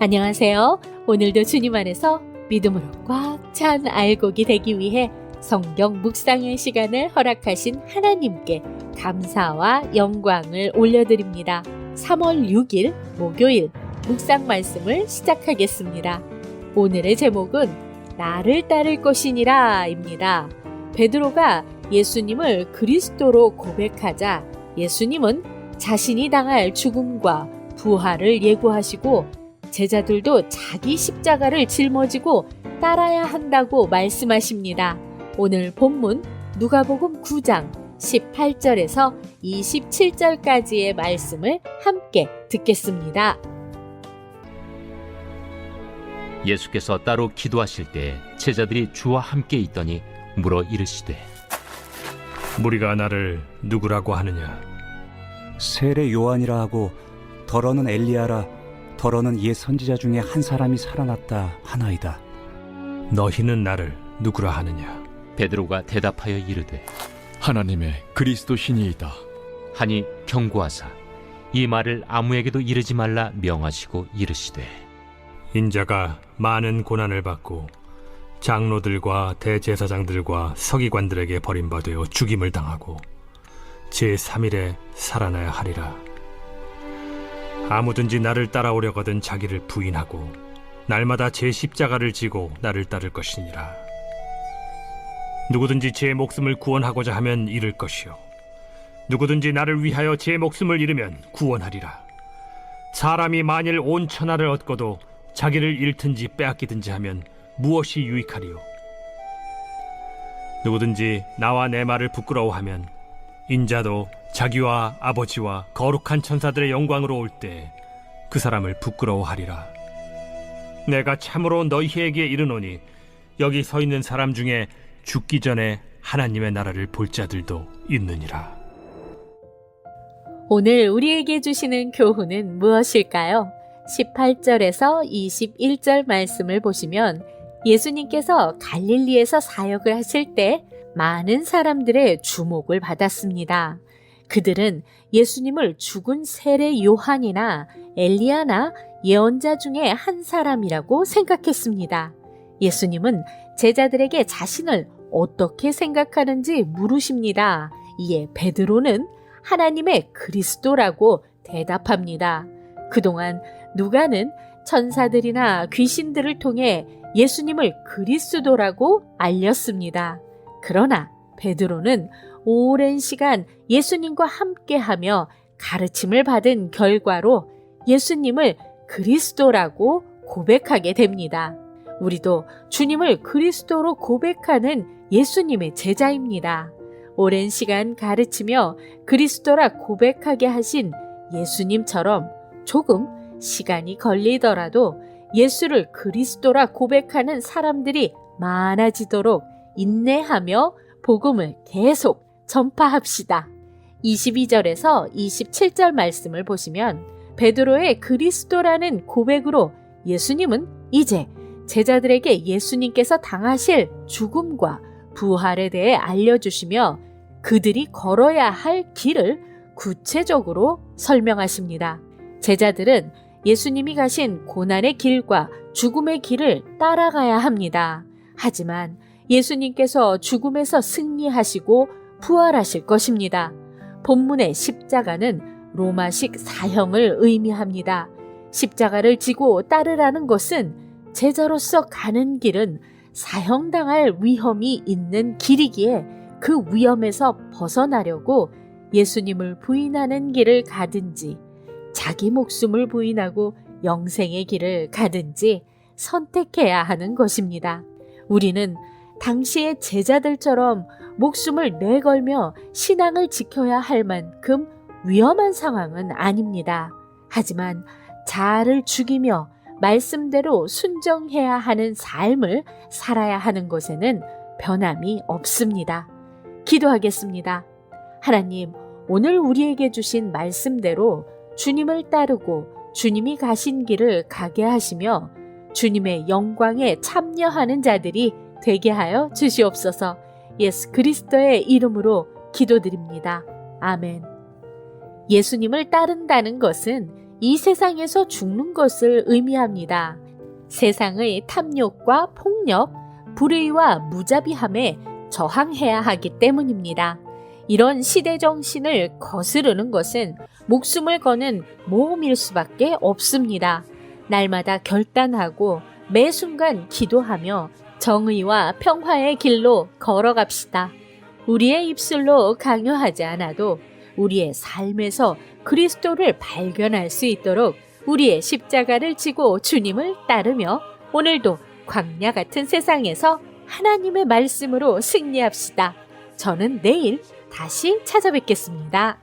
안녕하세요. 오늘도 주님 안에서 믿음으로 꽉 찬 알곡이 되기 위해 성경 묵상의 시간을 허락하신 하나님께 감사와 영광을 올려드립니다. 3월 6일 목요일 묵상 말씀을 시작하겠습니다. 오늘의 제목은 나를 따를 것이니라입니다. 베드로가 예수님을 그리스도로 고백하자 예수님은 자신이 당할 죽음과 부활을 예고하시고 제자들도 자기 십자가를 짊어지고 따라야 한다고 말씀하십니다. 오늘 본문 누가복음 9장 18절에서 27절까지의 말씀을 함께 듣겠습니다. 예수께서 따로 기도하실 때 제자들이 주와 함께 있더니 물어 이르시되 무리가 나를 누구라고 하느냐? 세례 요한이라 하고 더러는 엘리야라 더러는 옛 선지자 중에 한 사람이 살아났다 하나이다. 너희는 나를 누구라 하느냐? 베드로가 대답하여 이르되 하나님의 그리스도 신이이다. 하니 경고하사 이 말을 아무에게도 이르지 말라 명하시고 이르시되 인자가 많은 고난을 받고 장로들과 대제사장들과 서기관들에게 버림받아 죽임을 당하고 제 3일에 살아나야 하리라. 아무든지 나를 따라오려거든 자기를 부인하고 날마다 제 십자가를 지고 나를 따를 것이니라. 누구든지 제 목숨을 구원하고자 하면 잃을 것이요 누구든지 나를 위하여 제 목숨을 잃으면 구원하리라. 사람이 만일 온 천하를 얻고도 자기를 잃든지 빼앗기든지 하면 무엇이 유익하리요? 누구든지 나와 내 말을 부끄러워하면 인자도 자기와 아버지와 거룩한 천사들의 영광으로 올 때 그 사람을 부끄러워하리라. 내가 참으로 너희에게 이르노니 여기 서 있는 사람 중에 죽기 전에 하나님의 나라를 볼 자들도 있느니라. 오늘 우리에게 주시는 교훈은 무엇일까요? 18절에서 21절 말씀을 보시면 예수님께서 갈릴리에서 사역을 하실 때 많은 사람들의 주목을 받았습니다. 그들은 예수님을 죽은 세례 요한이나 엘리야나 예언자 중에 한 사람이라고 생각했습니다. 예수님은 제자들에게 자신을 어떻게 생각하는지 물으십니다. 이에 베드로는 하나님의 그리스도라고 대답합니다. 그동안 누가는 천사들이나 귀신들을 통해 예수님을 그리스도라고 알렸습니다. 그러나 베드로는 오랜 시간 예수님과 함께하며 가르침을 받은 결과로 예수님을 그리스도라고 고백하게 됩니다. 우리도 주님을 그리스도로 고백하는 예수님의 제자입니다. 오랜 시간 가르치며 그리스도라 고백하게 하신 예수님처럼 조금 시간이 걸리더라도 예수를 그리스도라 고백하는 사람들이 많아지도록 인내하며 복음을 계속 전파합시다. 22절에서 27절 말씀을 보시면 베드로의 그리스도라는 고백으로 예수님은 이제 제자들에게 예수님께서 당하실 죽음과 부활에 대해 알려주시며 그들이 걸어야 할 길을 구체적으로 설명하십니다. 제자들은 예수님이 가신 고난의 길과 죽음의 길을 따라가야 합니다. 하지만 예수님께서 죽음에서 승리하시고 부활하실 것입니다. 본문의 십자가는 로마식 사형을 의미합니다. 십자가를 지고 따르라는 것은 제자로서 가는 길은 사형당할 위험이 있는 길이기에 그 위험에서 벗어나려고 예수님을 부인하는 길을 가든지 자기 목숨을 부인하고 영생의 길을 가든지 선택해야 하는 것입니다. 우리는 당시의 제자들처럼 목숨을 내걸며 신앙을 지켜야 할 만큼 위험한 상황은 아닙니다. 하지만 자아를 죽이며 말씀대로 순정해야 하는 삶을 살아야 하는 것에는 변함이 없습니다. 기도하겠습니다. 하나님, 오늘 우리에게 주신 말씀대로 주님을 따르고 주님이 가신 길을 가게 하시며 주님의 영광에 참여하는 자들이 되게 하여 주시옵소서 예수 그리스도의 이름으로 기도드립니다. 아멘. 예수님을 따른다는 것은 이 세상에서 죽는 것을 의미합니다. 세상의 탐욕과 폭력, 불의와 무자비함에 저항해야 하기 때문입니다. 이런 시대 정신을 거스르는 것은 목숨을 거는 모험일 수밖에 없습니다. 날마다 결단하고 매 순간 기도하며 정의와 평화의 길로 걸어갑시다. 우리의 입술로 강요하지 않아도 우리의 삶에서 그리스도를 발견할 수 있도록 우리의 십자가를 지고 주님을 따르며 오늘도 광야 같은 세상에서 하나님의 말씀으로 승리합시다. 저는 내일 다시 찾아뵙겠습니다.